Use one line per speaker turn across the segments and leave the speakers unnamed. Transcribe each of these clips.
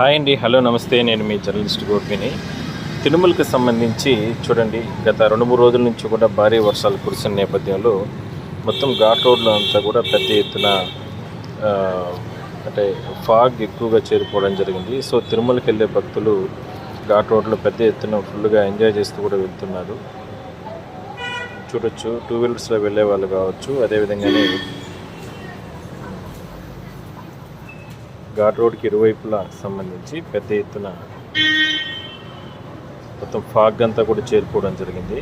Hi అండి hello నమస్తే. నేను మీ జర్నలిస్ట్ గోపిని. తిరుమలకి సంబంధించి చూడండి గత రెండు మూడు రోజుల నుంచి కూడా భారీ వర్షాలు కురిసిన నేపథ్యంలో మొత్తం ఘాట్ రోడ్లో అంతా కూడా పెద్ద ఎత్తున అంటే ఫాగ్ ఎక్కువగా చేరిపోవడం జరిగింది. సో తిరుమలకి వెళ్ళే భక్తులు ఘాట్ రోడ్లో పెద్ద ఎత్తున ఫుల్గా ఎంజాయ్ చేస్తూ కూడా వెళ్తున్నారు. చూడొచ్చు టూ వీలర్స్లో వెళ్ళే వాళ్ళు కావచ్చు. అదేవిధంగానే ఘాట్ రోడ్కి ఇరువైపులా సంబంధించి పెద్ద ఎత్తున మొత్తం ఫాగ్ అంతా కూడా చేరుకోవడం జరిగింది.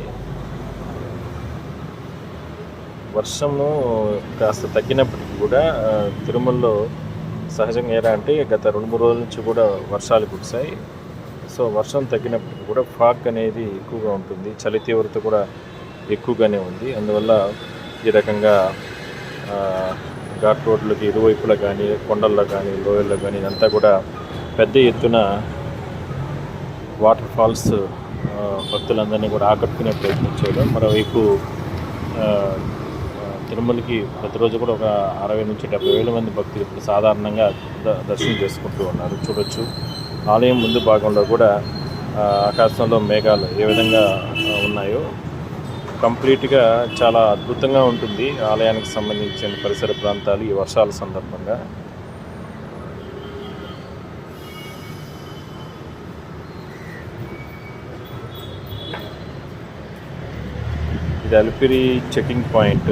వర్షము కాస్త తగ్గినప్పటికీ కూడా తిరుమలలో సహజంగా ఎలా అంటే గత రెండు మూడు రోజుల నుంచి కూడా వర్షాలు కురిశాయి. సో వర్షం తగ్గినప్పటికీ కూడా ఫాగ్ అనేది ఎక్కువగా ఉంటుంది. చలి తీవ్రత కూడా ఎక్కువగానే ఉంది. అందువల్ల ఈ రకంగా ఘాట్ రోడ్లకి ఇరువైపులా కానీ కొండల్లో కానీ లోయల్లో కానీ ఇదంతా కూడా పెద్ద ఎత్తున వాటర్ ఫాల్స్ భక్తులందరినీ కూడా ఆకట్టుకునే ప్రయత్నం చేయడం. మరోవైపు తిరుమలకి ప్రతిరోజు కూడా ఒక అరవై నుంచి డెబ్బై వేల మంది భక్తులు ఇప్పుడు సాధారణంగా ద- దర్శనం చేసుకుంటూ ఉన్నారు. చూడొచ్చు. ఆలయం ముందు భాగంలో కూడా ఆకాశంలో మేఘాలు ఏ విధంగా ఉన్నాయో కంప్లీట్గా చాలా అద్భుతంగా ఉంటుంది. ఆలయానికి సంబంధించిన పరిసర ప్రాంతాలు ఈ వర్షాల సందర్భంగా. ఇది అలిపిరి చెకింగ్ పాయింట్.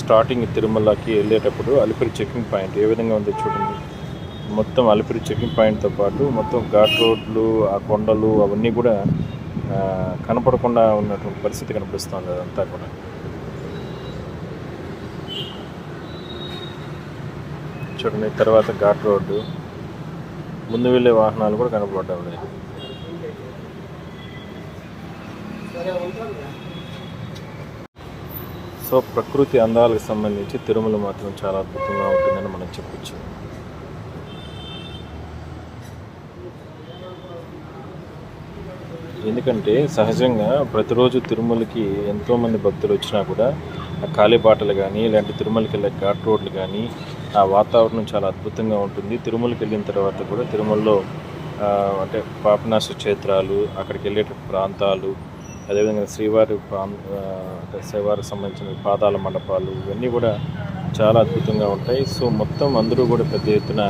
స్టార్టింగ్ తిరుమలకి వెళ్ళేటప్పుడు అలిపిరి చెకింగ్ పాయింట్. ఏ విధంగా ఉందో చూడండి. మొత్తం అలిపిరి చెకింగ్ పాయింట్తో పాటు మొత్తం ఘాట్ రోడ్లు ఆ కొండలు అవన్నీ కూడా కనపడకుండా ఉన్నటువంటి పరిస్థితి కనిపిస్తుంది అదంతా కూడా. చూడండి తర్వాత ఘాట్ రోడ్డు. ముందు వెళ్ళే వాహనాలు కూడా కనపడటం లేదు. సో ప్రకృతి అందాలకు సంబంధించి తిరుమల మాత్రం చాలా అద్భుతంగా ఉంటుందని మనం చెప్పచ్చు. ఎందుకంటే సహజంగా ప్రతిరోజు తిరుమలకి ఎంతోమంది భక్తులు వచ్చినా కూడా ఆ కాలిబాటలు కానీ ఇలాంటి తిరుమలకి వెళ్ళే ఘాట్ రోడ్లు కానీ ఆ వాతావరణం చాలా అద్భుతంగా ఉంటుంది. తిరుమలకి వెళ్ళిన తర్వాత కూడా తిరుమలలో అంటే పాపనాశ క్షేత్రాలు అక్కడికి వెళ్ళే ప్రాంతాలు అదేవిధంగా శ్రీవారి ప్రాం అంటే శ్రీవారికి సంబంధించిన పాదాల మండపాలు ఇవన్నీ కూడా చాలా అద్భుతంగా ఉంటాయి. సో మొత్తం అందరూ కూడా పెద్ద ఎత్తున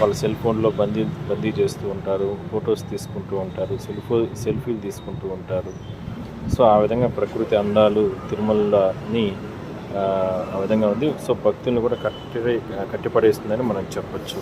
వాళ్ళ సెల్ ఫోన్లో బందీ బందీ చేస్తూ ఉంటారు ఫొటోస్ తీసుకుంటూ ఉంటారు సెల్ఫో సెల్ఫీలు తీసుకుంటూ ఉంటారు. సో ఆ విధంగా ప్రకృతి అందాలు తిరుమలని ఆ ఆ విధంగా ఉంది. సో భక్తులను కూడా కట్టి కట్టిపడేస్తుందని మనం చెప్పొచ్చు.